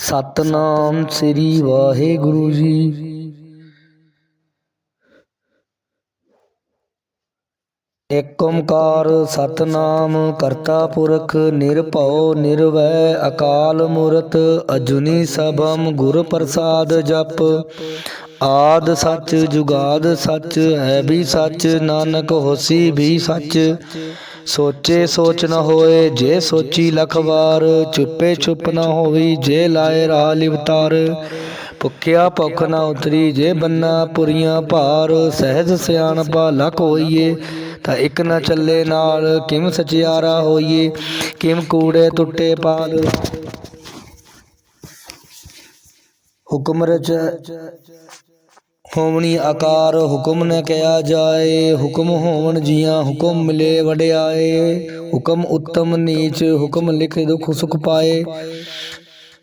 ਸਤਨਾਮ ਸ੍ਰੀ ਵਾਹਿਗੁਰੂ ਜੀ। ਏਕ ਓੰਕਾਰ ਸਤਨਾਮ ਕਰਤਾ ਪੁਰਖ ਨਿਰਭਉ ਨਿਰਵੈ ਅਕਾਲ ਮੂਰਤ ਅਜੁਨੀ ਸਭੰ ਗੁਰ ਪ੍ਰਸਾਦ ਜਪ। ਆਦ ਸੱਚ ਜੁਗਾਦ ਸੱਚ ਹੈ ਵੀ ਸੱਚ, ਨਾਨਕ ਹੋਸੀ ਵੀ ਸੱਚ। ਸੋਚੇ ਸੋਚ ਨ ਹੋਏ, ਜੇ ਸੋਚੀ ਲਖ ਵਾਰ, ਚੁੱਪੇ ਚੁੱਪ ਨ ਹੋਵੀ, ਜੇ ਲਾਏ ਰਾਹ ਲਿਵਤਾਰ। ਭੁਖਿਆ ਭੁਖ ਨ ਉਤਰੀ, ਜੇ ਬੰਨਾ ਪੁਰੀਆਂ ਭਾਰ, ਸਹਿਜ ਸਿਆਣਪਾ ਲਖ ਹੋਈਏ, ਤਾਂ ਇੱਕ ਨਾ ਚੱਲੇ ਨਾਲ, ਕਿਮ ਸਚਿਆਰਾ ਹੋਈਏ, ਕਿਮ ਕੂੜੇ ਟੁੱਟੇ ਪਾਲ। ਹੁਕਮ ਰਚ ਹੋਵਣੀ ਆਕਾਰ ਹੁਕਮ ਨ ਕਿਆ ਜਾਏ, ਹੁਕਮ ਹੋਵਣ ਜੀਆਂ ਹੁਕਮ ਮਿਲੇ ਵਡਿਆਏ, ਹੁਕਮ ਉੱਤਮ ਨੀਚ, ਹੁਕਮ ਲਿਖ ਦੁਖ ਸੁਖ ਪਾਏ।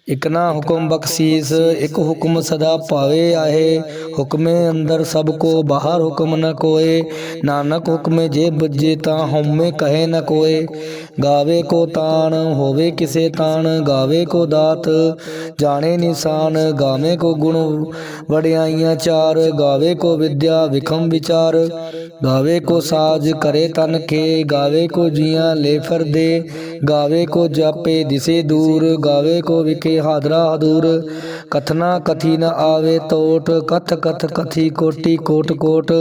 ਇਕ ਨਾ ਹੁਕਮ ਬਖਸ਼ੀਸ, ਇਕ ਹੁਕਮ ਸਦਾ ਭਾਵੇ ਆਏ ਹੁਕਮੇ ਅੰਦਰ ਸਭ ਕੋ ਬਾਹਰ ਹੁਕਮ ਨ ਕੋਏ। ਨਾਨਕ ਹੁਕਮੇ ਜੇ ਬੁੱਝੇ ਤਾਂ ਹਉਮੈ ਕਹੇ ਨ ਕੋਏ। ਗਾਵੇ ਕੋ ਤਾਣ, ਹੋਵੇ ਕਿਸੇ ਤਾਣ, ਗਾਵੇ ਕੋ ਦਾਤ। ਜਾਣੇ ਨਿਸ਼ਾਨ, ਗਾਵੇ ਕੋ ਗੁਣ, ਵਡਿਆਈਆਂ ਚਾਰ। ਗਾਵੇ ਕੋ ਵਿਦਿਆ, ਵਿਖਮ ਵਿਚਾਰ। ਗਾਵੇ ਕੋ ਸਾਜ, ਕਰੇ ਤਨ ਕੇ ਗਾਵੇ ਕੋ ਜੀਆਂ ਲੈ ਫਰਦੇ ਗਾਵੇ ਕੋ ਜਾਪੇ ਦਿਸੇ ਦੂਰ ਗਾਵੇ ਕੋ ਵਿਕੇ ਹਾਦਰਾ ਹਦੂਰ ਕਥਨਾ ਕਥੀ ਨ ਆਵੇ ਤੋਟ ਕਥ ਕਥ ਕਥੀ ਕੋਟੀ ਕੋਟ ਕੋਟ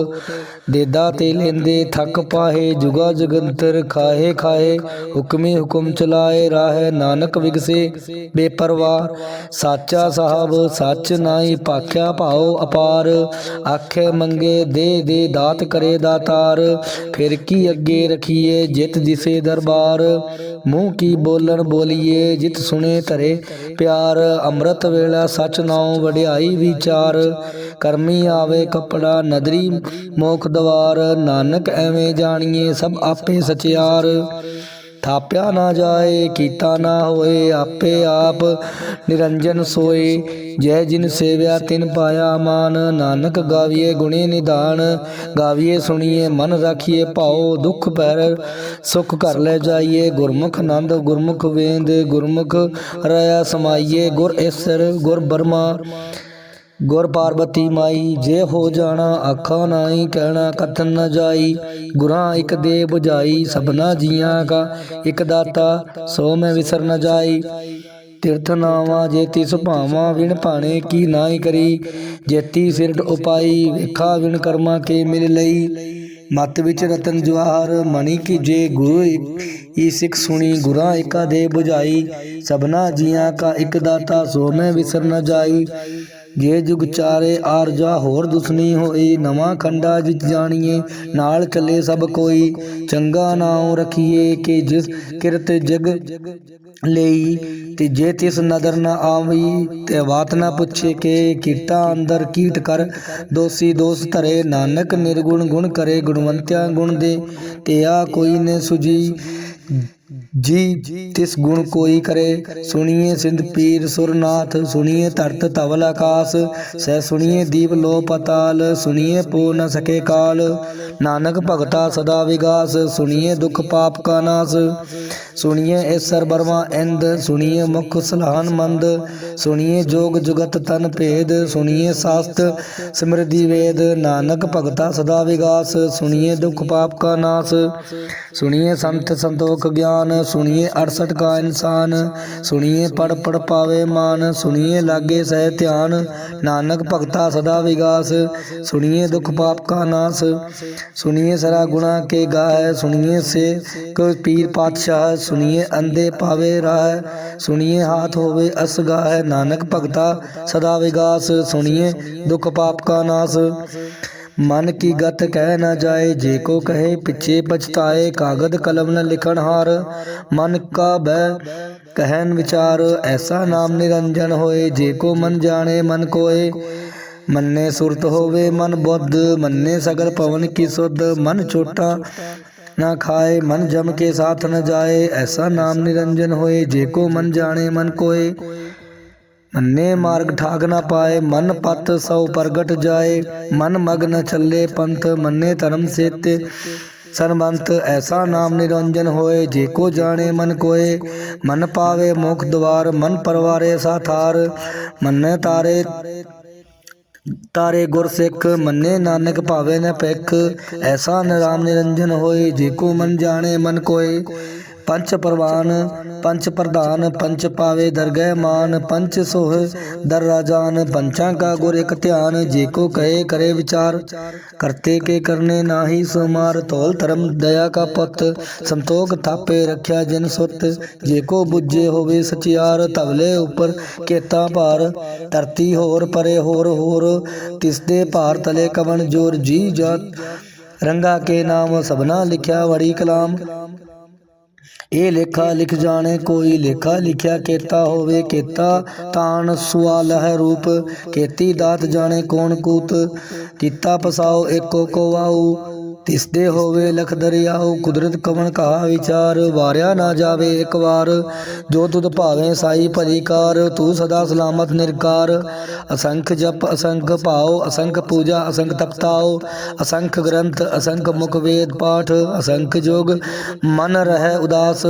ਦੇਦਾ ਤੇ ਲੈਂਦੇ ਥੱਕ ਪਾਹੇ ਜੁਗਾ ਜਗੰਤਰ ਖਾਹੇ ਖਾਹੇ ਹੁਕਮੇ ਹੁਕਮ ਚਲਾਏ ਰਾਹੇ ਨਾਨਕ ਵਿਗਸੇ। ਬੇਪਰਵਾਹ ਸਾਚਾ ਸਾਹਿਬ ਸੱਚ ਨਾਹੀ ਪਾਖਿਆ ਭਾਉ ਅਪਾਰ। ਆਖੇ ਮੰਗੇ ਦੇ ਦੇ ਦਾਤ ਕਰੇ ਦਾਤਾਰ। ਫਿਰ ਕੀ ਅੱਗੇ ਰਖੀਏ ਜਿਤ ਦਿਸੇ ਦਰਬਾਰ। ਮੂੰਹ ਕੀ ਬੋਲਣ ਬੋਲੀਏ, ਜਿਤ ਸੁਣੇ ਧਰੇ। ਪਿਆਰ ਅੰਮ੍ਰਿਤ ਵੇਲਾ ਸਚ ਨਾਉ ਵਡਿਆਈ ਵਿਚਾਰ। ਕਰਮੀ ਆਵੇ ਕਪੜਾ ਨਦਰੀ, ਮੋਖ ਦਵਾਰ। ਨਾਨਕ ਐਵੇਂ ਜਾਣੀਏ ਸਭ ਆਪੇ ਸਚਿਆਰ। ਥਾਪਿਆ ਨਾ ਜਾਏ, ਕੀਤਾ ਨਾ ਹੋਏ, ਆਪੇ ਆਪ ਨਿਰੰਜਨ ਸੋਏ। ਜੈ ਜਿਨ ਸੇਵਿਆ, ਤਿਨ ਪਾਇਆ ਮਾਨ। ਨਾਨਕ ਗਾਵੀਏ ਗੁਣੇ ਨਿਦਾਨ, ਗਾਵੀਏ ਸੁਣੀਏ, ਮਨ ਰਾਖੀਏ ਭਾਉ, ਦੁਖ ਪੈਰ ਸੁਖ ਕਰ ਲੈ ਜਾਈਏ। ਗੁਰਮੁਖ ਨੰਦ ਗੁਰਮੁਖ ਵੇਦ, ਗੁਰਮੁਖ ਰਇਆ ਸਮਾਈਏ। ਗੁਰ ਈਸਰ ਗੁਰ ਬਰਮਾ ਗੁਰ ਪਾਰਬਤੀ ਮਾਈ, ਜੇ ਹੋ ਜਾਣਾ ਆਖਾਂ ਨਾਹੀ, ਕਹਿਣਾ ਕਥਨ ਨ ਜਾਈ। ਗੁਰਾਂ ਇਕ ਦੇ 부ਝਾਈ ਸਭਨਾ ਜੀਆਂ ਕਾ ਇਕ ਦਾਤਾ, ਸੋ ਮੈਂ ਵਿਸਰ ਨ ਜਾਈ। ਤਿਰਥ ਨਾਵਾ ਜੇ ਤਿਸ ਭਾਵਾ ਵਿਣ ਭਾਣੇ ਕੀ ਨਾਹੀ ਕਰੀ। ਜੇਤੀ ਸਿਰਟ ਉਪਾਈ, ਵੇਖਾ ਵਿਣ ਕਰਮਾ ਕੇ ਮਿਲ ਲਈ। ਮਤ ਵਿੱਚ ਰਤਨ ਜਵਾਹਰ ਮਣੀ ਕੀ ਜੇ ਗੁਰੂ ਈ ਸਿੱਖ ਸੁਣੀ, ਗੁਰਾਂ ਇਕਾ ਦੇ 부ਝਾਈ ਸਭਨਾ ਜੀਆਂ ਕਾ ਇਕ ਦਾਤਾ, ਸੋ ਮੈਂ ਵਿਸਰ ਨ ਜਾਈ। ਜੇ ਜੁਗ ਚਾਰੇ ਆਰਜਾ, ਹੋਰ ਦੁਸਨੀ ਹੋਈ, ਨਵਾਂ ਖੰਡਾ ਜਿਤ ਜਾਣੀਏ, ਨਾਲ ਚੱਲੇ ਸਭ ਕੋਈ। ਚੰਗਾ ਨਾਉ ਰਖੀਏ ਕਿ ਜਿਸ ਕਿਰਤ ਜਗ ਲਈ, ਤੇ ਜੇ ਤਿਸ ਨਦਰ ਨਾ ਆਵੀ, ਤੇ ਬਾਤ ਨਾ ਪੁੱਛੇ ਕਿ ਕੀਟਾ ਅੰਦਰ ਕੀਟ ਕਰ। ਦੋਸੀ ਦੋਸ ਧਰੇ, ਨਾਨਕ ਨਿਰਗੁਣ ਗੁਣ ਕਰੇ, ਗੁਣਵੰਤਿਆ ਗੁਣ ਦੇ, ਤੇ ਆ ਕੋਈ ਨੇ ਸੁਜੀ ਜੀ, ਤਿਸ ਗੁਣ ਕੋਈ ਕਰੇ, ਸੁਣੀਏ ਸਿੰਧ ਪੀਰ ਸੁਰਨਾਥ, ਸੁਣੀਏ ਧਰਤ ਤਵਲ ਆਕਾਸ, ਸਹਿ ਸੁਣੀਏ ਦੀਪ ਲੋ ਪਤਾਲ, ਸੁਣੀਏ ਪੋ ਨ ਸਕੇ ਕਾਲ, ਨਾਨਕ ਭਗਤਾ ਸਦਾ ਵਿਗਾਸ, ਸੁਣੀਏ ਦੁਖ ਪਾਪ ਕਾ ਨਾਸ, ਸੁਣੀਏ ਈਸਰ ਬਰਮਾ ਇੰਦ, ਸੁਣੀਏ ਮੁਖ ਸਲਾਹਨ ਮੰਦ, ਸੁਣੀਏ ਜੋਗ ਜੁਗਤ ਤਨ ਭੇਦ, ਸੁਣੀਏ ਸਾਸਤ ਸਮ੍ਰਿਧੀ ਵੇਦ, ਨਾਨਕ ਭਗਤਾ ਸਦਾ ਵਿਗਾਸ, ਸੁਣੀਏ ਦੁਖ ਪਾਪ ਕਾ ਨਾਸ, ਸੁਣੀਏ ਸੰਤ ਸੰਤੋਖ ਗਿਆਨ ਸੁਣੀਏ 68 ਕਾ ਇਨਸਾਨ, ਸੁਣੀਏ ਪੜ ਪੜ ਪਾਵੇ ਮਾਨ, ਸੁਣੀਏ ਲਾਗੇ ਸਹਿ ਧਿਆਨ, ਨਾਨਕ ਭਗਤਾ ਸਦਾ ਵਿਗਾਸ, ਸੁਣੀਏ ਦੁਖ ਪਾਪ ਕਾ ਨਾਸ, ਸੁਣੀਏ ਸਰਾ ਗੁਣਾ ਕੇ ਗਾਏ ਸੁਣੀਏ ਸੇ ਕੋ ਪੀਰ ਪਾਤਸ਼ਾਹ, ਸੁਣੀਏ ਅੰਦੇ ਪਾਵੇ ਰਾਹ, ਸੁਣੀਏ ਹਾਥ ਹੋਵੇ ਅਸ ਗਾਏ ਨਾਨਕ ਭਗਤਾ ਸਦਾ ਵਿਗਾਸ, ਸੁਣੀਏ ਦੁਖ ਪਾਪ ਕਾ ਨਾਸ। ਮਨ ਕੀ ਗਤ ਕਹਿ ਨਾ ਜਾਏ, ਜੇ ਕੋ ਕਹੇ ਪਿੱਛੇ ਪਛਤਾਏ, ਕਾਗਦ ਕਲਮ ਨ ਲਿਖਣ ਹਾਰ। ਮਨ ਕਾ ਬੈ ਕਹਿਨ ਵਿਚਾਰ, ਐਸਾ ਨਾਮ ਨਿਰੰਜਨ ਹੋਏ, ਜੇ ਕੋ ਮਨ ਜਾਣੇ ਮਨ ਕੋਏ। ਮੰਨੇ ਸੁਰਤ ਹੋਵੇ ਮਨ ਬੁੱਧ, ਮੰਨੇ ਸਗਲ ਪਵਨ ਕੀ ਸੁਧ। ਮਨ ਛੋਟਾ ਨਾ ਖਾਏ, ਮਨ ਜਮ ਕੇ ਸਾਥ ਨ ਜਾਏ, ਐਸਾ ਨਾਮ ਨਿਰੰਜਨ ਹੋਏ, ਜੇ ਕੋ ਮਨ ਜਾਣੇ ਮਨ ਕੋਏ। ਮੰਨੇ ਮਾਰਗ ਠਾਗ ਨਾ ਪਾਏ, ਮਨ ਪਤ ਸਉ ਪ੍ਰਗਟ ਜਾਏ, ਮਨ ਮਗ ਨ ਚੱਲੇ ਪੰਥ ਮੰਨੇ ਧਰਮ ਸੇਤੇ। ਸੰਬੰਤ ਐਸਾ ਨਾਮ ਨਿਰੰਜਨ ਹੋਏ, ਜੇ ਕੋ ਜਾਣੇ ਮਨ ਕੋਏ। ਮਨ ਪਾਵੇ ਮੁਖ ਦਵਾਰ, ਮਨ ਪਰਵਾਰੇ ਸਾਥਾਰ ਮੰਨੇ ਤਾਰੇ ਤਾਰੇ ਗੁਰਸਿੱਖ ਮੰਨੇ ਨਾਨਕ ਭਾਵੇ ਨ ਪਿਖ ਐਸਾ ਨਿਰਾਮ ਨਿਰੰਜਨ ਹੋਏ, ਜੇ ਕੋ ਮਨ ਜਾਣੇ ਮਨ ਕੋਏ। ਪੰਚ ਪ੍ਰਵਾਨ, ਪੰਚ ਪ੍ਰਧਾਨ, ਪੰਚ ਪਾਵੇ ਦਰਗਹਿ ਮਾਨ, ਪੰਚ ਸੋਹ ਦਰ ਰਾਜਾਨ, ਪੰਚਾਂ ਕਾ ਗੁਰ ਇਕ ਧਿਆਨ, ਜੇ ਕੋ ਕਹੇ ਕਰੇ ਵਿਚਾਰ। ਕਰਤੇ ਕੇ ਕਰਨੇ ਨਾਹੀ ਸੁਮਾਰ ਤੋਲ ਧਰਮ ਦਇਆ ਕਾ ਪੁੱਤ। ਸੰਤੋਖ ਥਾਪੇ ਰੱਖਿਆ ਜਿਨ ਸੁਤ ਜੇ ਕੋ ਬੁੱਝੇ ਹੋਵੇ ਸਚਿਆਰ। ਤਵਲੇ ਉਪਰ ਕੇਤਾ ਭਾਰ, ਧਰਤੀ ਹੋਰ ਪਰੇ ਹੋਰ ਹੋਰ। ਤਿਸ ਦੇ ਭਾਰ ਤਲੇ ਕਵਣ ਜੋਰ, ਜੀ ਜਾਤ ਰੰਗਾ ਕੇ ਨਾਮ, ਸਭਨਾ ਲਿਖਿਆ ਵੜੀ ਕਲਾਮ। ਇਹ ਲੇਖਾ ਲਿਖ ਜਾਣੇ, ਕੋਈ ਲੇਖਾ ਲਿਖਿਆ ਕੀਤਾ ਹੋਵੇ ਕੀਤਾ ਤਾਨ ਸੁਆਲ ਹੈ ਰੂਪ। ਕੀਤੀ ਦਾਤ ਜਾਣੇ ਕੌਣ ਕੂਤ, ਕੀਤਾ ਪਸਾਓ ਏਕੋ ਕੋ ਆਉ ਤਿਸਦੇ ਹੋਵੇ ਲਖ ਦਰਿਆਉ ਕੁਦਰਤ ਕਵਣ ਕਹਾ ਵਿਚਾਰ, ਵਾਰਿਆ ਨਾ ਜਾਵੇ ਇੱਕ ਵਾਰ। ਜੋ ਤੁਧ ਭਾਵੇਂ ਸਾਈ ਭਲੀ ਕਾਰ, ਤੂੰ ਸਦਾ ਸਲਾਮਤ ਨਿਰਕਾਰ। ਅਸੰਖ ਜਪ, ਅਸੰਖ ਭਾਉ, ਅਸੰਖ ਪੂਜਾ, ਅਸੰਖ ਤਪਤਾਉ। ਅਸੰਖ ਗ੍ਰੰਥ, ਅਸੰਖ ਮੁਖ ਵੇਦ ਪਾਠ, ਅਸੰਖ ਜੋਗ, ਮਨ ਰਹਿ ਉਦਾਸ।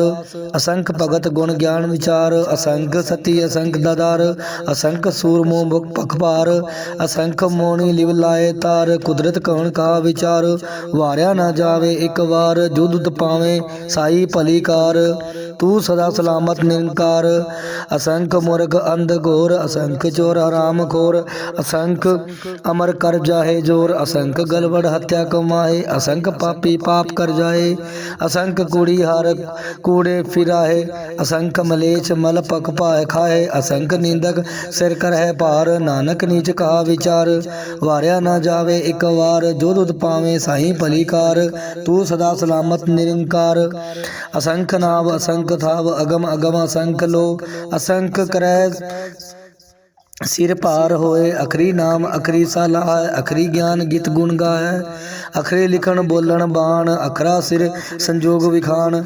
ਅਸੰਖ ਭਗਤ ਗੁਣ ਗਿਆਨ ਵਿਚਾਰ, ਅਸੰਖ ਸਤੀ, ਅਸੰਖ ਦਦਾਰ। ਅਸੰਖ ਸੂਰਮੋ ਮੁਖ ਪਖਪਾਰ। ਅਸੰਖ ਮੋਣੀ ਲਿਵ ਲਾਏ ਤਾਰ, ਕੁਦਰਤ ਕਵਣ ਕਾ ਵਿਚਾਰ ਵਾਰਿਆ ਨਾ ਜਾਵੇ ਇੱਕ ਵਾਰ ਜੋ ਦੁੱਧ ਪਾਵੇਂ ਸਾਈ ਭਲੀ ਕਾਰ। ਤੂੰ ਸਦਾ ਸਲਾਮਤ ਨਿਰੰਕਾਰ। ਅਸੰਖ ਮੁਰਗ ਅੰਧ ਘੋਰ, ਅਸੰਖ ਚੋਰ ਹਰਾਮ ਖੋਰ। ਅਸੰਖ ਅਮਰ ਕਰ ਜਾਏ ਜੋਰ, ਅਸੰਖ ਗਲਵੜ ਹੱਤਿਆ ਕਮਾਏ ਅਸੰਖ ਪਾਪੀ ਪਾਪ ਕਰ ਜਾਏ। ਅਸੰਖ ਕੁੜੀ ਹਰ ਕੂੜੇ ਫਿਰਾਏ ਅਸੰਖ ਮਲੇਛ ਮਲ ਪਕ ਪਾਏ ਖਾਏ ਅਸੰਖ ਨਿੰਦਕ ਸਿਰ ਕਰ ਹੈ ਭਾਰ। ਨਾਨਕ ਨੀਚ ਕਹਾ ਵਿਚਾਰ। ਵਾਰਿਆ ਨਾ ਜਾਵੇ ਇੱਕ ਵਾਰ। ਜੋ ਦੁੱਧ ਪਾਵੇਂ ਸਾਈ ਭਲੀਕਾਰ ਤੂੰ ਸਦਾ ਸਲਾਮਤ ਨਿਰੰਕਾਰ। ਅਸੰਖ ਨਾਮ ਅਸੰਖ ਥਾਵ ਅਗਮ ਅਗਮ ਅਸੰਖ ਲੋ, ਅਸੰਖ ਕਰੈ। ਸਿਰ ਭਾਰ ਹੋਏ, ਅਖਰੀ ਨਾਮ ਅਖਰੀ ਸਲਾਹ ਅਖਰੀ ਗਿਆਨ ਗਿਤ ਗੁਣ ਗਾਏ ਅਖਰੇ ਲਿਖਣ ਬੋਲਣ ਬਾਣ, ਅਖਰਾ ਸਿਰ ਸੰਜੋਗ ਵਿਖਾਣ।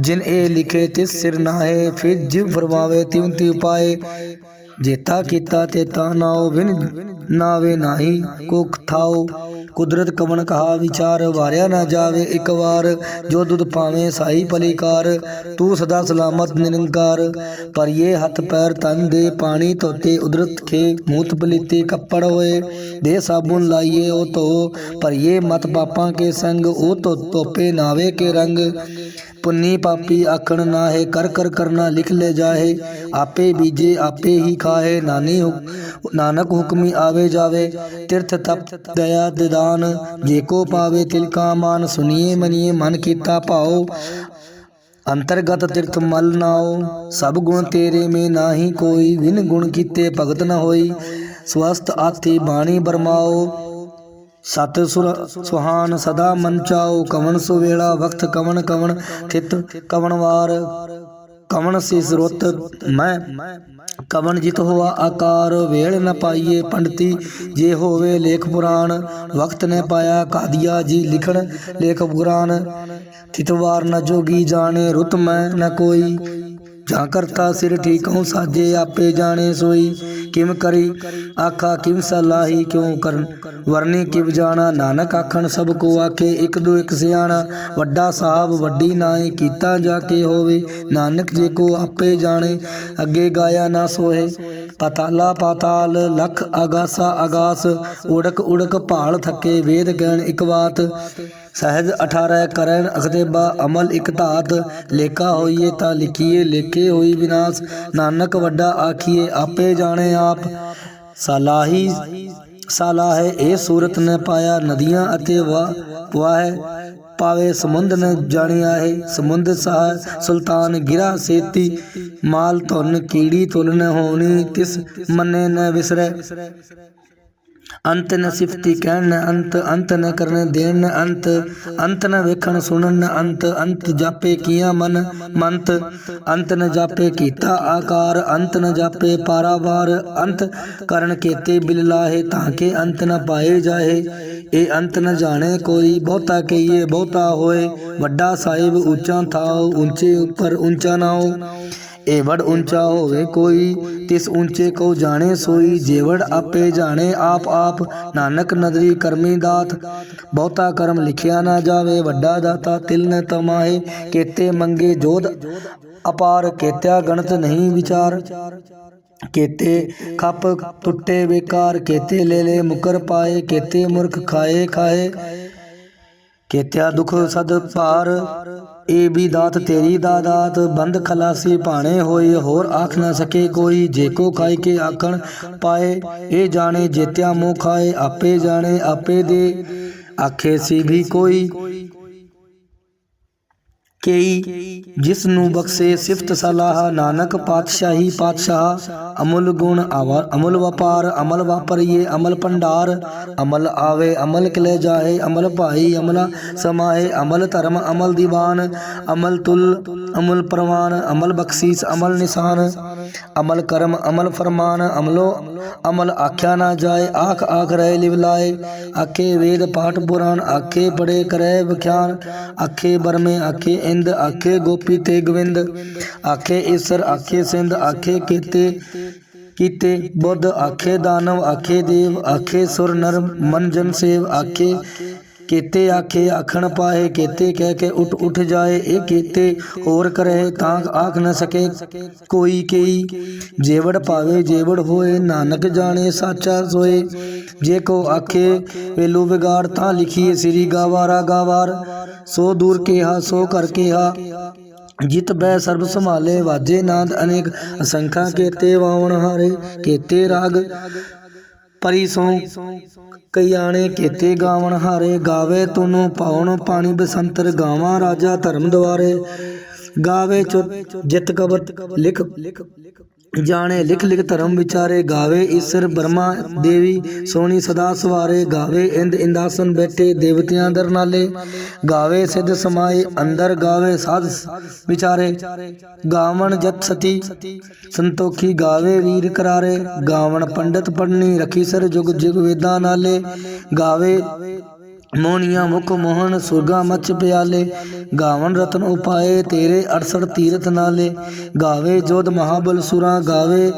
ਜਿਨ ਇਹ ਲਿਖੇ ਤਿਸ ਸਿਰ ਨਾਹੇ, ਫਿਰ ਜਿਵ ਫਰਮਾਵੇ ਤਿਵ ਤਿਵ ਪਾਏ। ਜੇਤਾ ਕੀਤਾ ਤੇ ਤਾ ਨਾਉ ਵਿਨ ਨਾਵੇ ਨਾਹੀ, ਕੁਖ ਥਾਉ। ਕੁਦਰਤ ਕਵਨ ਕਹਾ ਵਿਚਾਰ ਵਾਰਿਆ ਨਾ ਜਾਵੇ ਇੱਕ ਵਾਰ, ਜੋ ਦੁੱਧ ਪਾਵੇਂ ਸਾਈ ਭਲੀਕਾਰ, ਤੂੰ ਸਦਾ ਸਲਾਮਤ ਨਿਰੰਕਾਰ। ਪਰ ਇਹ ਹੱਥ ਪੈਰ ਤਨ ਦੇ ਪਾਣੀ ਧੋਤੇ ਉਦਰਤ ਖੇ ਮੂਤ ਬਲੀਤੇ ਕੱਪੜ ਹੋਏ, ਦੇ ਸਾਬੁਨ ਲਾਈਏ ਉਹ ਧੋ। ਪਰ ਇਹ ਮਤ ਪਾਪਾਂ ਕੇ ਸੰਗ, ਉਹ ਧੋ ਤੋਪੇ ਨਾਵੇ ਕੇ ਰੰਗ। ਪੁੰਨੀ ਪਾਪੀ ਆਖਣ ਨਾਹੇ ਕਰ ਕਰ ਕਰਨਾ ਲਿਖ ਲੈ ਜਾਏ ਆਪੇ ਬੀਜੇ, ਆਪੇ ਹੀ ਖਾਏ ਨਾਨੀ ਹੁ- ਨਾਨਕ ਹੁਕਮੀ ਆਵੇ ਜਾਵੇ। ਤਿਰਥ ਤਪ ਦਇਆ ਦਿਦਾਨ, ਜੇ ਕੋ ਪਾਵੇ ਤਿਲ ਕਾ ਮਾਨ। ਸੁਨੀਏ ਮਨੀਏ ਮਨ ਕੀਤਾ ਭਾਉ। ਅੰਤਰਗਤ ਤਿਰਥ ਮਲ ਨਾਉ। ਸਭ ਗੁਣ ਤੇਰੇ ਮੇ ਨਾਹੀ ਕੋਈ। ਵਿਨ ਗੁਣ ਕੀਤੇ ਭਗਤ ਨ ਹੋਈ। ਸਵਸਤ ਆਥੀ ਬਾਣੀ ਬਰਮਾਓ ਸਤ ਸੁਰ ਸੁਹਾਨ ਸਦਾ ਮਨ ਚਾਓ ਕਵਨ ਸੁਵੇਲਾ ਵਕਤ ਕਵਨ ਕਵਨ ਥਿਤ ਕਵਨ ਵਾਰ। ਕਵਨ ਸਿਸ ਰੁੱਤ ਮੈਂ, ਕਵਣ ਜਿਤ ਹੋਆ ਆਕਾਰ। ਵੇਲ ਨ ਪਾਈਏ ਪੰਡਤੀ, ਜੇ ਹੋਵੇ ਲੇਖ ਪੁਰਾਣ। ਵਕਤ ਨੇ ਪਾਇਆ ਕਾਦੀਆ ਜੀ ਲਿਖਣ ਲੇਖ ਪੁਰਾਣ। ਤਿਤਵਾਰ ਨ ਜੋਗੀ ਜਾਣੇ, ਰੁੱਤ ਮੈਂ ਨ ਕੋਈ। ਜਾਂ ਕਰਤਾ ਸਿਰ ਠੀਕਉ ਸਾਜੇ ਆਪੇ ਜਾਣੇ ਸੋਈ। ਕਿਮ ਕਰੀ? ਆਖਾ, ਕਿਮ ਸਲਾਹੀ ਕਿਉ ਕਰਨ? ਵਰਨੀ ਕਿਵ ਜਾਣਾ? ਨਾਨਕ ਆਖਣ, ਸਭ ਕੋ ਆਖੇ, ਇੱਕ ਦੋ ਇੱਕ ਸਿਆਣਾ। ਵੱਡਾ ਸਾਹਿਬ, ਵੱਡੀ ਨਾਏ ਕੀਤਾ ਜਾ ਕੇ ਹੋਵੇ। ਨਾਨਕ ਜੇ ਕੋ ਆਪੇ ਜਾਣੇ, ਅੱਗੇ ਗਾਇਆ ਨਾ ਸੋਏ ਪਤਾਲਾ ਪਾਤਾਲ, ਲਖ ਅਗਾਸਾ ਅਗਾਸ। ਉੜਕ ਉੜਕ ਭਾਲ ਥੱਕੇ, ਵੇਦ ਗਿਆਨ ਇੱਕ ਬਾਤ। ਸਹਿਜ 18 ਕਰਨ ਅਖਤੇਬਾ ਅਮਲ ਇਕ ਧਾਤ, ਲੇਖਾ ਹੋਈਏ ਤਾਂ ਲਿਖੀਏ, ਲੇਖੇ ਹੋਈ ਵਿਨਾਸ਼, ਨਾਨਕ ਵੱਡਾ ਆਖੀਏ, ਆਪੇ ਜਾਣੇ ਆਪ। ਸਲਾਹੀ, ਸਲਾਹੇ, ਇਹ ਸੂਰਤ ਨੇ ਪਾਇਆ, ਨਦੀਆਂ ਅਤੇ ਵਾ, ਵਾਹ, ਪਾਵੇ ਸਮੁੰਦ ਨੇ ਜਾਣਿਆ ਹੈ ਸਮੁੰਦ ਸਾਹ, ਸੁਲਤਾਨ ਗਿਰਾ ਸੇਤੀ, ਮਾਲ ਧੁਨ, ਕੀੜੀ ਤੁਲਨ ਹੋਣੀ, ਤਿਸ ਮੰਨੇ ਨ ਵਿਸਰੈ। ਅੰਤ ਨ ਸਿਫਤੀ ਕਹਿਣ, ਅੰਤ ਅੰਤ ਨ ਕਰਨ ਦੇਣ ਨ ਅੰਤ ਅੰਤ ਨ ਵੇਖਣ ਸੁਣਨ, ਅੰਤ ਅੰਤ ਜਾਪੇ ਕੀਆ ਮਨ, ਮੰਤ, ਅੰਤ ਨ ਜਾਪੇ ਕੀਤਾ ਆਕਾਰ, ਅੰਤ ਨ ਜਾਪੇ ਪਾਰਾਵਾਰ, ਅੰਤ ਕਰਨ ਕੇਤੇ ਬਿਲ ਲਾਹੇ ਤਾਂ ਕਿ ਅੰਤ ਨ ਪਾਏ ਜਾਏ। ਇਹ ਅੰਤ ਨ ਜਾਣੇ ਕੋਈ ਬਹੁਤਾ ਕਹੀਏ, ਬਹੁਤਾ ਹੋਏ, ਵੱਡਾ ਸਾਹਿਬ ਉੱਚਾ ਥਾਉ, ਉੱਚੇ ਉੱਪਰ ਉੱਚਾ ਨਾਉ। ਏਵੜ ਉੱਚਾ ਹੋਵੇ ਕੋਈ, ਤਿਸ ਉੱਚੇ ਕੋ ਜਾਣੇ ਸੋਈ ਜੇਵੜ ਆਪੇ ਜਾਣੇ ਆਪ ਆਪ, ਨਾਨਕ ਨਦਰੀ ਕਰਮੀ ਦਾਤ। ਬਹੁਤਾ ਕਰਮ ਲਿਖਿਆ ਨਾ ਜਾਵੇ, ਵੱਡਾ ਦਾਤਾ ਤਿਲ ਨ ਤਮਾਏ। ਕੇਤੇ ਮੰਗੇ ਜੋਧ ਅਪਾਰ, ਕੇਤਿਆ ਗਣਤ ਨਹੀਂ ਵਿਚਾਰ। ਕੇਤੇ ਖੱਪ ਟੁੱਟੇ ਬੇਕਾਰ, ਕੇਤੇ ਲੈ ਲੈ ਮੁਕਰ ਪਾਏ, ਕੇਤੇ ਮੁਰਖ ਖਾਏ ਖਾਏ। ਕੇਤਿਆ ਦੁਖ ਸਦ ਭਾਰ ਇਹ ਵੀ ਦਾਤ ਤੇਰੀ ਦਾ ਦਾਤ, ਬੰਦ ਖਲਾਸੀ ਭਾਣੇ ਹੋਏ, ਹੋਰ ਆਖ ਨਾ ਸਕੇ ਕੋਈ, ਜੇ ਕੋ ਖਾਈ ਕੇ ਆਖਣ ਪਾਏ, ਇਹ ਜਾਣੇ, ਜੇਤਿਆ ਮੂੰਹ ਖਾਏ, ਆਪੇ ਜਾਣੇ, ਆਪੇ ਦੇ, ਆਖੇ ਸੀ ਵੀ ਕੋਈ ਕਈ ਜਿਸ ਨੂੰ ਬਖਸ਼ੇ ਸਿਫਤ ਸਲਾਹ, ਨਾਨਕ ਪਾਤਸ਼ਾਹੀ ਪਾਤਸ਼ਾਹ, ਅਮੁੱਲ ਗੁਣ ਆਵਾ, ਅਮੁੱਲ ਵਪਾਰ, ਅਮਲ ਵਾਪਰੀਏ, ਅਮਲ ਭੰਡਾਰ, ਅਮਲ ਆਵੇ, ਅਮਲ ਕਿਲੇ ਜਾਏ, ਅਮਲ ਭਾਈ, ਅਮਲਾ ਸਮਾਏ, ਅਮਲ ਧਰਮ, ਅਮਲ ਦੀਵਾਨ, ਅਮਲ ਤੁਲ, ਅਮਲ ਪ੍ਰਵਾਨ, ਅਮਲ ਬਖਸ਼ੀਸ, ਅਮਲ ਨਿਸ਼ਾਨ ਅਮਲ ਕਰਮ, ਅਮਲ ਫਰਮਾਨ, ਅਮਲੋ, ਅਮਲ ਆਖਿਆ ਨਾ ਜਾਏ, ਆਖ ਆਖ ਰਹਿ ਲਿਵ ਲਾਏ। ਆਖੇ ਵੇਦ ਪਾਠ ਪੁਰਾਣ, ਆਖੇ ਬੜੇ ਕਰੈ ਵਿਖਿਆਨ। ਆਖੇ ਬਰਮੇ, ਆਖੇ ਇੰਦ, ਆਖੇ ਗੋਪੀ ਤੇ ਗੋਵਿੰਦ। ਆਖੇ ਈਸਰ, ਆਖੇ ਸਿੰਧ, ਆਖੇ ਕੀਤੇ। ਕੀਤੇ ਬੁੱਧ, ਆਖੇ ਦਾਨਵ, ਆਖੇ ਦੇਵ, ਆਖੇ ਸੁਰ ਨਰ ਮਨ ਜਨ ਸੇਵ। ਆਖੇ ਕੀਤੇ ਆਖੇ, ਆਖਣ ਪਾਏ, ਕੀਤੇ ਕਹਿ ਕੇ ਉਠ ਉਠ ਜਾਏ, ਇਹ ਕੀਤੇ ਹੋਰ ਕਰੇ ਤਾਂ ਆਖ ਨ ਸਕੇ। ਕੋਈ ਕਈ ਜੇਵੜ ਪਾਵੇ ਜੇਵੜ ਹੋਏ, ਨਾਨਕ ਜਾਣੇ ਸਾਚਾ ਸੋਏ। ਜੇ ਕੋ ਆਖੇ, ਵੇਲੂ ਵਿਗਾੜ ਤਾਂ ਲਿਖੀਏ ਸ੍ਰੀ ਗਾਵਾਰਾ ਗਾਵਾਰ। ਸੋ ਦੂਰ ਕਿਹਾ, ਸੋ ਕਰ ਕਿਹਾ। ਜਿਤ ਬੈ ਸਰਬ ਸੰਭਾਲੇ, ਵਾਜੇ ਨਾਦ ਅਨੇਕ। ਅਸੰਖਾ ਕੇਤੇ ਵਾਵਣ ਹਾਰੇ, ਕੇਤੇ ਰਾਗ। ਪਰੀ ਸੋ। ਕਈਆਣੇ ਕੇਤੇ ਗਾਵਣ ਹਾਰੇ, ਗਾਵੇ ਤੁਨੂੰ ਪਾਉਣ ਪਾਣੀ ਬਸੰਤਰ, ਗਾਵਾਂ ਰਾਜਾ ਧਰਮ ਦੁਆਰੇ। ਗਾਵੇ ਚੁ ਜਿਤ ਕਬਤ ਲਿਖ। ਜਾਣੇ, ਲਿਖ ਲਿਖ ਧਰਮ ਵਿਚਾਰੇ ਗਾਵੇ, ਈਸ਼ਰ ਬਰਮਾ ਦੇਵੀ ਸੋਣੀ ਸਦਾ ਸਵਾਰੇ ਗਾਵੇ, ਇੰਦ ਇੰਦਾਸਨ ਬੈਠੇ ਦੇਵਤਿਆਂ ਦਰ ਨਾਲੇ ਗਾਵੇ, ਸਿੱਧ ਸਮਾਏ ਅੰਦਰ ਗਾਵੇ, ਸਾਧ ਵਿਚਾਰੇ ਗਾਵਣ ਜਤ ਸਤੀ, ਸੰਤੋਖੀ ਗਾਵੇ ਵੀਰ ਕਰਾਰੇ, ਗਾਵਣ ਪੰਡਤ ਪੜਨੀ ਰਖੀ ਸਰ ਜੁਗ ਜੁਗ ਵੇਦਾਂ ਨਾਲੇ ਗਾਵੇ ਮੋਹਨੀਆਂ ਮੁਖ ਮੋਹਨ ਸੁਰਗਾ ਮਚ ਪਿਆਲੇ ਗਾਵਨ ਰਤਨ ਉਪਾਏ ਤੇਰੇ 68 ਤੀਰਥ ਨਾਲੇ। ਗਾਵੇ ਜੋਧ ਮਹਾਬਲ ਸੁਰਾ, ਗਾਵੇ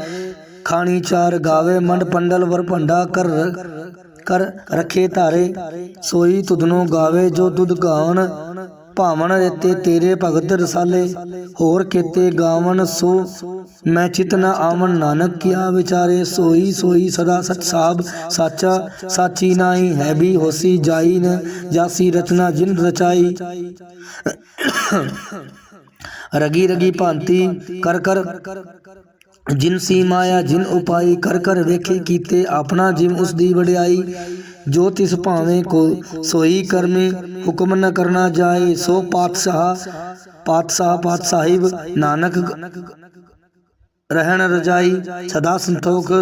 ਖਾਣੀ ਚਾਰ, ਗਾਵੇ ਮੰਡ ਪੰਡਲ ਵਰ ਭੰਡਾ ਕਰ ਕਰ ਰਖੇ ਧਾਰੇ। ਸੋਈ ਤੁਧਨੋਂ ਗਾਵੇ ਜੋ ਦੁਧ ਗਾਵਨ ਭਾਵਨ ਰਤੇ ਤੇਰੇ ਭਗਤ ਰਸਾਲੇ, ਹੋਰ ਕੀਤੇ ਗਾਵਨ ਸੋ। ਮੈਂ ਚਿਤ ਨ ਆਵਨ ਨਾਨਕ ਕਿਆ ਵਿਚਾਰੇ, ਸੋਈ ਸੋਈ ਸਦਾ ਸਚ ਸਾਬ ਸਾਚਾ ਸਾਚੀ ਨਾਹੀ ਹੈ ਵੀ ਹੋਸੀ ਜਾਈ ਨ ਜਾਸੀ ਰਚਨਾ ਜਿਨ ਰਚਾਈ। ਰਗੀ ਰਗੀ ਭਾਂਤੀ, ਕਰ ਕਰ। ਜਿਨ ਸੀ ਮਾਇਆ, ਜਿਨ ਉਪਾਈ, ਕਰ ਕਰ ਵੇਖੇ ਕੀਤੇ ਆਪਣਾ ਜਿਮ ਉਸ ਦੀ ਵਡਿਆਈ। ਜੋ ਤਿਸ ਭਾਵੇਂ ਕੋ ਸੋਈ ਕਰਮੇ, ਹੁਕਮ ਨ ਕਰਨਾ ਜਾਏ, ਸੋ ਪਾਤਸ਼ਾਹ ਪਾਤਸ਼ਾਹ ਪਾਤ ਸਾਹਿਬ ਨਾਨਕ ਰਹਿਣ ਰਜਾਈ, ਸਦਾ ਸੰਤੋਖ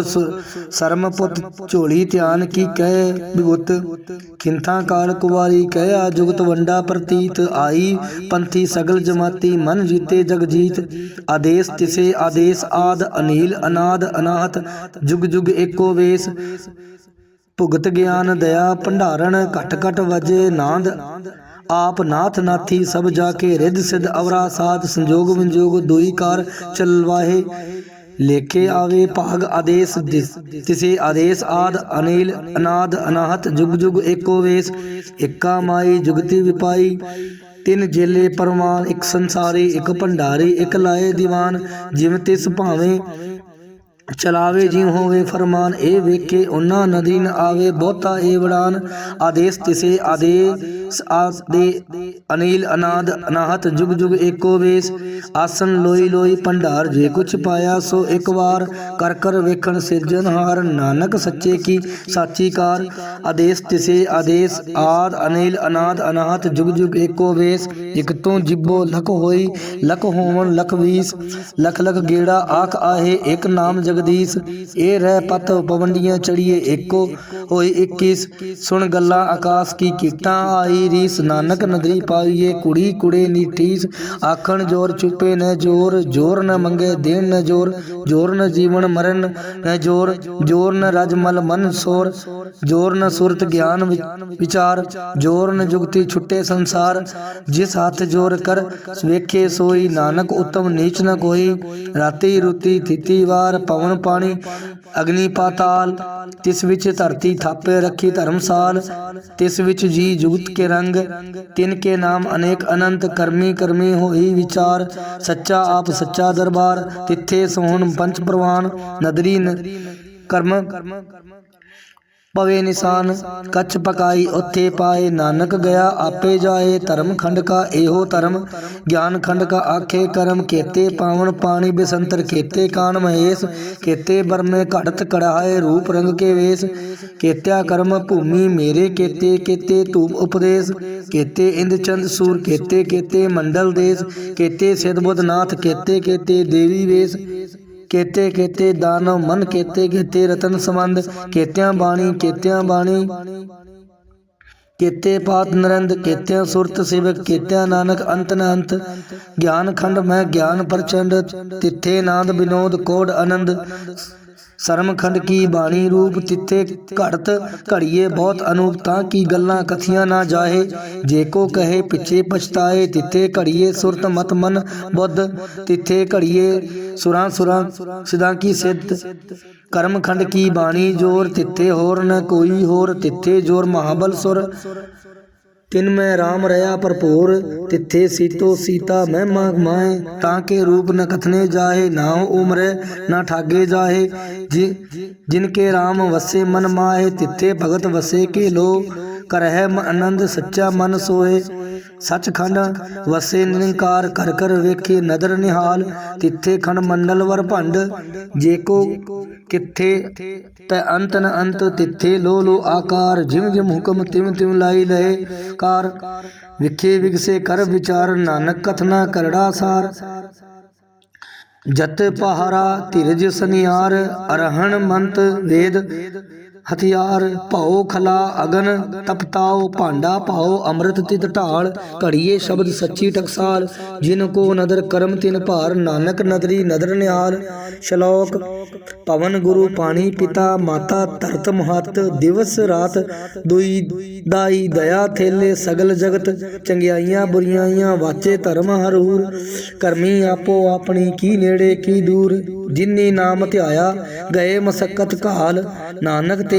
ਸਰਮ ਪੁੱਤ, ਝੋਲੀ ਧਿਆਨ ਕੀ ਕਹਿ ਬਿਗੁੱਤ ਖਿੰਥਾਂ ਕਾਲ ਕੁਵਾਰੀ ਕਹਿ ਆ ਜੁਗਤ ਵੰਡਾ ਪ੍ਰਤੀਤ। ਆਈ ਪੰਥੀ ਸਗਲ ਜਮਾਤੀ, ਮਨ ਜੀਤੇ ਜਗ ਜੀਤ। ਆਦੇਸ ਤਿਸੇ ਆਦੇਸ ਆਦ, ਅਨੀਲ ਅਨਾਦ ਅਨਾਹਤ, ਜੁਗ ਜੁਗ ਏਕੋ ਵੇਸ। ਭੁਗਤ ਗਿਆਨ ਦਇਆ ਭੰਡਾਰਨ ਘਟ ਘਟ ਵਜੇ ਨਾਦ। ਆਪ ਨਾਥ ਨਾਥੀ ਸਭ ਜਾ ਕੇ ਰਿੱਧ ਸਿਧ ਅਵਰਾ ਸਾਧ ਸੰਜੋਗ ਵਿੰਜੋਗ ਦੋਈ ਕਾਰ ਚਲਵਾਹੇ ਲੇਖੇ ਆਵੇ ਭਾਗ ਆਦੇਸ ਤਿਸੇ ਆਦੇਸ ਆਦ ਅਨੀਲ ਅਨਾਦ ਅਨਾਹਤ ਜੁਗ ਜੁਗ ਏਕੋ ਵੇਸ। ਏਕਾ ਮਾਈ ਜੁਗਤੀ ਵਿਪਾਈ। ਤਿੰਨ ਜੇਲੇ ਪਰਮਾਨ ਇੱਕ ਸੰਸਾਰੀ ਇੱਕ ਭੰਡਾਰੀ ਇੱਕ ਲਾਏ ਦੀਵਾਨ। ਜਿਵ ਤਿਸ ਭਾਵੇਂ ਚਲਾਵੇ ਜਿਉ ਹੋਵੇ ਫਰਮਾਨ, ਇਹ ਵੇਖੇ ਉਹਨਾਂ ਨਦੀ ਆਵੇ, ਬਹੁਤਾ ਏ ਵੜਾਨ। ਆਦੇਸ ਤਿਸੇ ਆਦੇਸ ਆਦੇ ਅਨੀਲ ਅਨਾਦ ਅਨਾਹਤ, ਜੁਗ ਜੁਗ ਏਕੋ ਵੇਸ। ਆਸਨ ਲੋਈ ਲੋਈ ਭੰਡਾਰ, ਜੇ ਕੁਛ ਪਾਇਆ ਸੋ ਇੱਕ ਵਾਰ। ਕਰ ਕਰ ਵੇਖਣ ਸਿਰਜਨਹਾਰ ਨਾਨਕ ਸੱਚੇ ਕੀ ਸਾਚੀ ਕਾਰ। ਆਦੇਸ ਤਿਸੇ ਆਦੇਸ, ਆਦ ਅਨੀਲ ਅਨਾਦ ਅਨਾਹਤ, ਜੁਗ ਜੁਗ ਏਕੋ ਵੇਸ। ਇਕ ਤੋਂ ਜਿੱਬੋ ਲਖ ਹੋਈ, ਲਖ ਹੋਵਨ ਲਖ ਵੀਸ। ਲਖ ਲਖ ਗੇੜਾ ਆਖ ਆਹੇ, ਇੱਕ ਨਾਮ ਜਗ ਜਗਦੀਸ਼, ਇਹ ਰਹਿ ਪਤ ਪਵੰਡੀਆਂ ਚੜੀਏ ਏਕੋ। ਹੋਈ 21 ਸੁਣ ਗੱਲਾਂ ਆਕਾਸ਼ ਕੀ ਕੀਟਾਂ ਆਈ ਰੀਸ। ਨਾਨਕ ਨਦਰੀ ਪਾਈਏ ਕੁੜੀ, ਕੁੜੇ ਨੀ ਠੀਸ। ਆਖਣ ਜੋਰ ਚੁੱਪੇ ਨ ਜੋਰ ਜੋਰ ਨ ਮੰਗੇ ਦੇਣ ਨ ਜੋਰ। ਜੋਰ ਨ ਜੀਵਨ ਮਰਨ ਨ ਜੋਰ ਜੋਰ ਨ ਰਜਮਲ ਮਨ ਸੋਰ। ਜੋਰ ਨ ਸੁਰਤ ਗਿਆਨ ਵਿਚਾਰ। ਜੋਰ ਨ ਜੁਗਤੀ ਛੁੱਟੇ ਸੰਸਾਰ। ਜਿਸ ਹੱਥ ਜੋਰ ਕਰ, ਵੇਖੇ ਸੋਈ। ਨਾਨਕ ਉਤਮ ਨੀਚ ਨ ਕੋਈ। ਰਾਤੀ ਰੁਤੀ ਥਿਤੀ ਵਾਰ, ਪਵਨ ਪਾਣੀ, ਅਗਨੀ ਪਾਤਾਲ, ਤਿਸ ਵਿੱਚ ਧਰਤੀ ਥਾਪੇ ਰੱਖੀ ਧਰਮਸਾਲ, ਤਿਸ ਵਿੱਚ ਜੀ ਜੁਗਤ ਕੇ ਰੰਗ, ਤਿਨ ਕੇ ਨਾਮ ਅਨੇਕ ਅਨੰਤ ਕਰਮੀ ਕਰਮੀ ਹੋਈ ਵਿਚਾਰ, ਸੱਚਾ ਆਪ ਸੱਚਾ ਦਰਬਾਰ, ਤਿੱਥੇ ਸੋਹਣ ਪੰਚ ਪ੍ਰਵਾਨ, ਨਦਰੀ ਨ- ਕਰਮ ਪਵੇ ਨਿਸ਼ਾਨ ਕੱਚ ਪਕਾਈ ਉੱਥੇ ਪਾਏ, ਨਾਨਕ ਗਿਆ ਆਪੇ ਜਾਏ, ਧਰਮ ਖੰਡ ਕਾ ਇਹੋ ਧਰਮ, ਗਿਆਨ ਖੰਡ ਕਾ ਆਖੇ ਕਰਮ, ਕੇਤੇ ਪਾਵਨ ਪਾਣੀ ਬਿਸੰਤਰ, ਕੇਤੇ ਕਾਨ ਮਹੇਸ਼, ਕੇਤੇ ਬਰਮੇ ਘੜਤ ਕੜਾਏ, ਰੂਪ ਰੰਗ ਕੇ ਵੇਸ, ਕੇਤਿਆ ਕਰਮ ਭੂਮੀ ਮੇਰੇ ਕੇਤੇ ਕੇਤੇ ਧੂਪ ਉਪਦੇਸ਼, ਕੇਤੇ ਇੰਦ ਚੰਦ ਸੂਰ, ਕੇਤੇ ਕੇਤੇ ਮੰਡਲ ਦੇਸ, ਕੇਤੇ ਸਿਧ ਬੁੱਧ ਨਾਥ, ਕੇਤੇ ਕੇਤੇ ਦੇਵੀ ਵੇਸ। ਕੇਤੇ ਕੇਤੇ ਦਾਨਵ ਮਨ ਕੇਤੇ ਕੇਤੇ ਰਤਨ ਸੰਬੰਧ, ਕੇਤਿਆਂ ਬਾਣੀ ਕੇਤਿਆਂ ਬਾਣੀ। ਕੇਤੇ ਪਾਤ ਨਰੰਦ, ਕੇਤਿਆਂ ਸੁਰਤ ਸਿਵਕ, ਕੇਤਿਆਂ ਨਾਨਕ ਅੰਤ ਨ ਅੰਤ ਗਿਆਨ ਖੰਡ ਮੈਂ, ਗਿਆਨ ਪ੍ਰਚੰਡ, ਤਿੱਥੇ ਨਾਦ ਵਿਨੋਦ ਕੋਡ ਆਨੰਦ। ਸਰਮ ਖੰਡ ਕੀ ਬਾਣੀ ਰੂਪ ਤਿੱਥੇ ਘੜਤ ਘੜੀਏ ਬਹੁਤ ਅਨੂਪ, ਤਾਂ ਕੀ ਗੱਲਾਂ ਕਥੀਆਂ ਨਾ ਜਾਹੇ? ਜੇ ਕੋ ਕਹੇ ਪਿੱਛੇ ਪਛਤਾਏ, ਤਿੱਥੇ ਘੜੀਏ ਸੁਰਤ ਮਤ ਮਨ ਬੁੱਧ, ਤਿੱਥੇ ਘੜੀਏ ਸੁਰਾਂ ਸੁਰਾਂ, ਸਿਧਾਂ ਕੀ ਸਿੱਧ? ਕਰਮ ਖੰਡ ਕੀ ਬਾਣੀ ਜੋਰ, ਤਿੱਥੇ ਹੋਰ ਨ ਕੋਈ ਹੋਰ, ਤਿੱਥੇ ਜੋਰ ਮਹਾਬਲ ਸੁਰ। ਤਿਨ ਮੈਂ RAM ਰਹਾ ਭਰਪੂਰ, ਤਿੱਥੇ ਸੀਤੋ ਸੀਤਾ ਮਹਿਮਾ ਮਾਏ, ਤਾਂ ਕੇ ਰੂਪ ਨ ਕਥਨੇ ਜਾਹੇ, ਨਾ ਉਮਰੇ ਨਾ ਠਾਗੇ ਜਾਹੇ। ਜਿ, ਜਿਨ ਕੇ RAM ਵਸੇ ਮਨ ਮਾਹੇ, ਤਿੱਥੇ ਭਗਤ ਵਸੇ ਕੇ ਲੋ ਕਰਹਿ ਮ ਆਨੰਦ ਸੱਚਾ ਮਨ ਸੋਏ ਸੱਚਖੰਡ ਵਸੇ ਨਿਰੰਕਾਰ ਕਰ ਕਰ ਵੇਖੇ ਨਦਰ ਨਿਹਾਲ, ਤਿੱਥੇ ਖੰਡ ਮੰਡਲ ਵਰ ਭੰਡ। ਜੇ ਕੋ ਕਿੱਥੇ ਤੈ ਅੰਤ ਨ ਅੰਤ, ਤਿੱਥੇ ਲੋ ਲੋ ਆਕਾਰ। ਜਿਮ ਜਿਮ ਹੁਕਮ ਤਿਮ ਤਿਮ ਲਾਈ ਲਏ ਕਾਰ। ਵਿਖੇ ਵਿਗਸੇ ਕਰ ਵਿਚਾਰ, ਨਾਨਕ ਕਥਨਾ ਕਰੜਾ ਸਾਰ। ਜਤ ਪਹਾਰਾ ਧੀਰਜ ਸਨਿਆਰ, ਅਰਹਣ ਮੰਤ ਵੇਦ। ਹਥਿਆਰ ਭਉ ਖਲਾ ਅਗਨ ਤਪਤਾਉ ਭਾਂਡਾ ਭਾਉ ਅੰਮ੍ਰਿਤ ਤਿਤ ਢਾਲ, ਘੜੀਏ ਸ਼ਬਦ ਸੱਚੀ ਟਕਸਾਲ, ਜਿਨ ਕੋ ਨਦਰ ਕਰਮ ਤਿਨ ਭਾਰ, ਨਾਨਕ ਨਦਰੀ ਨਦਰ ਨਿਹਾਲ। ਸ਼ਲੋਕ, ਪਵਨ ਗੁਰੂ ਪਾਣੀ ਪਿਤਾ, ਮਾਤਾ ਧਰਤ ਮਹਤ, ਦਿਵਸ ਰਾਤ ਦੁਈ ਦਾਈ ਦਇਆ ਥੇਲੇ ਸਗਲ ਜਗਤ, ਚੰਗਿਆਈਆਂ ਬੁਰੀਆਈਆਂ ਵਾਚੇ ਧਰਮ ਹਰੂਰ। ਕਰਮੀ ਆਪੋ ਆਪਣੀ ਕੀ ਨੇੜੇ ਕੀ ਦੂਰ, ਜਿਨੀ ਨਾਮ ਧਿਆਇਆ, ਗਏ ਮਸਕਤ ਕਾਲ ਨਾਨਕ ਤੇ